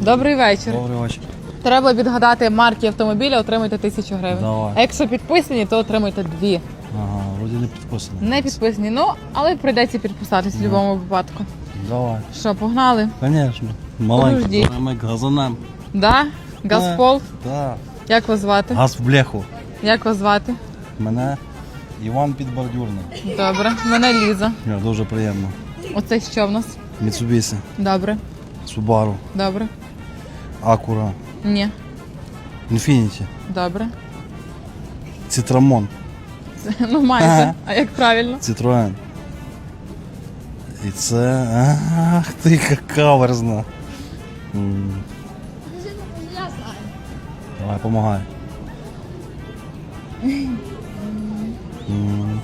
Добрий вечір. Добрий вечір. Треба відгадати марки автомобіля, отримуйте тисячу гривень. Давай. А якщо підписані, то отримуйте дві. Ага, вроді не підписано. Не підписані, ну але прийдеться підписатись в будь-якому випадку. Давай. Що, погнали? Звісно. Подожди. Маленький. Ми газанем. Да? Газпол? Так. Як вас звати? Газ в бляху. Як вас звати? Мене Іван Підбордюрний. Добре. Мене Ліза. Я, дуже приємно. Оце що в нас? Mitsubishi, Добре. Subaru, Добре. Acura, Ні. Infiniti, Добре. Citroen, Ну майже. Ага. А як правильно? Citroen. І це. Ах ти яка каверзна. М, Давай, помагай. М.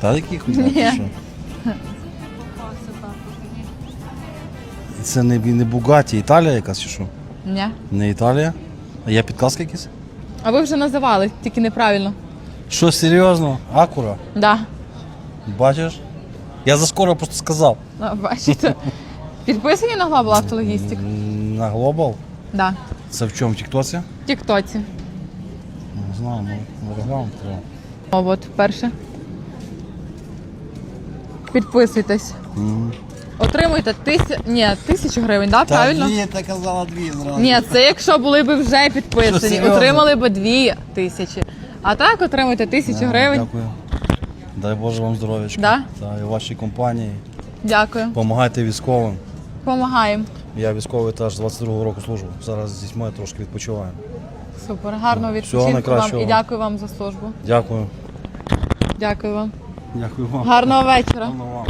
Та який хуйня, Ні. Це не, не Бугаті, Італія якась чи що? Ні. Не Італія? А є підказка якісь? А ви вже називали, тільки неправильно. Що, серйозно? Акура? Да. Бачиш? Я заскоро просто сказав. Ну, Бачите. Підписані на Global Автологістик? На Global? Да. Це в чому? В Тіктоці? В Тіктоці. Не знаю, ну, регламент треба. О, от перше. Підписуйтесь. М. Отримуйте тисячу. Ні, тисячу гривень, да? Правильно? Ні, ти казала дві зразу. Ні, це якщо були б вже підписані, серйозно? отримали б дві тисячі. А так отримуйте тисячу Да, гривень. Дякую. Дай Боже вам здоров'ячка. Да? Та, і вашій компанії. Дякую. Помагайте військовим. Помагаємо. Я військовий теж з 22-го року служу. Зараз з дітьми трошки відпочиваю. Супер. Гарного Всього відпочинку вам і дякую вам за службу. Дякую. Дякую вам. Дякую вам. Гарного вечора. Гарного вам.